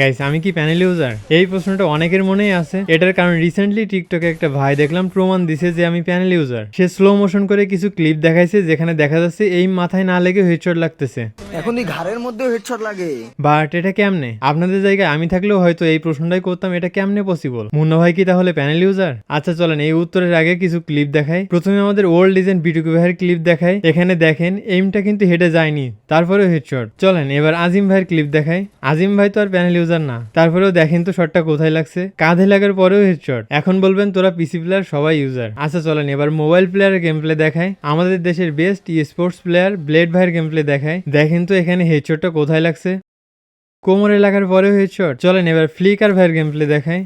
Guys আমি কি panel user এই প্রশ্নটা অনেকের মনেই আছে। এটার কারণ রিসেন্টলি টিকটকে একটা ভাই দেখলাম প্রমাণ দিছে যে আমি প্যানেল ইউজার সে স্লো মোশন করে কিছু ক্লিপ দেখাইছে যেখানে দেখা যাচ্ছে এই মাথায় না লেগে হেডশট লাগতেছে। এখন এই ঘাড়ের মধ্যেও হেডশট লাগে। বাট এটা কেমনে? আপনাদের জায়গায় আমি থাকলেও হয়তো এই প্রশ্নটাই করতাম এটা কেমনে পসিবল মুন্না ভাই কি তাহলে প্যানেল ইউজার আচ্ছা চলেন এই উত্তরের আগে কিছু ক্লিপ দেখাই। প্রথমে আমাদের ওল্ড ডিজাইন বিটুকু ভাইয়ের ক্লিপ দেখাই। এখানে দেখেন এইমটা কিন্তু হেডে যায়নি তারপরেও হেডশট চলেন এবার আজিম ভাইয়ের ক্লিপ দেখাই। আজিম ভাই তো আর প্যানেল ইউজার না। তারপরেও দেখেন তো শটটা কোথায় লাগছে। কাঁধে লাগার পরেও হেডশট এখন বলবেন, তোরা পিসি প্লেয়ার সবাই ইউজার আচ্ছা চলেন, এবার মোবাইল প্লেয়ারের গেম প্লে দেখায় আমাদের দেশের best esports player Blade ভাইয়ের গেম প্লে দেখায় দেখেন তো এখানে হেডশটটা কোথায় লাগছে। কোমরে লাগার পরেও হেডশট চলেন, এবার ফ্লিকার ভাইয়ের গেম প্লে দেখায়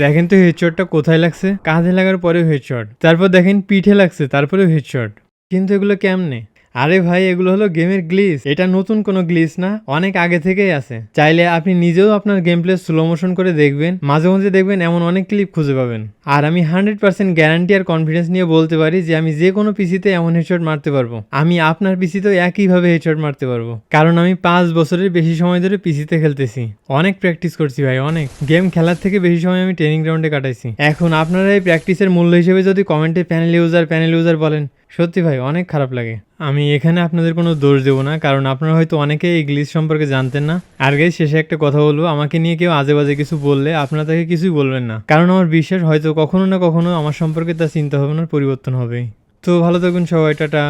দেখেন তো হেডশটটা কোথায় লাগছে। কাঁধে লাগার পরেও হেডশট তারপর দেখেন পিঠে লাগছে, তারপরেও হেডশট কিন্তু এগুলো কেমনে? আরে ভাই, এগুলো হলো গেমের গ্লিচ এটা নতুন কোনো গ্লিচ না, অনেক আগে থেকেই আছে। চাইলে আপনি নিজেও আপনার গেম প্লে স্লো মোশন করে দেখবেন, মাঝে মাঝে দেখবেন এমন অনেক ক্লিপ খুঁজে পাবেন। আর আমি হান্ড্রেড পার্সেন্ট গ্যারান্টি আর কনফিডেন্স নিয়ে বলতে পারি যে আমি যে কোনো পিসিতে এমন হেডশট মারতে পারব। আমি আপনার পিসিতেও একইভাবে হেডশট মারতে পারব। কারণ আমি পাঁচ বছরের বেশি সময় ধরে পিসিতে খেলতেছি। অনেক প্র্যাকটিস করছি ভাই, অনেক। গেম খেলার থেকে বেশি সময় আমি ট্রেনিং গ্রাউন্ডে কাটাইছি। এখন আপনারা এই প্র্যাকটিসের মূল্য হিসেবে যদি কমেন্টে প্যানেল ইউজার প্যানেল ইউজার বলেন, সত্যি ভাই, অনেক খারাপ লাগে। আমি এখানে আপনাদের কোনো দোষ দেবো না, কারণ আপনারা হয়তো অনেকে ইংলিশ সম্পর্কে জানতেন না। আর গাই শেষে একটা কথা বলব, আমাকে নিয়ে কেউ আজে বাজে কিছু বললে আপনারা তাকে কিছুই বলবেন না। কারণ আমার বিশ্বাস হয়তো কখনো না কখনো আমার সম্পর্কে তার চিন্তা ভাবনার পরিবর্তন হবে তো ভালো থাকুন সবাই, টাটা।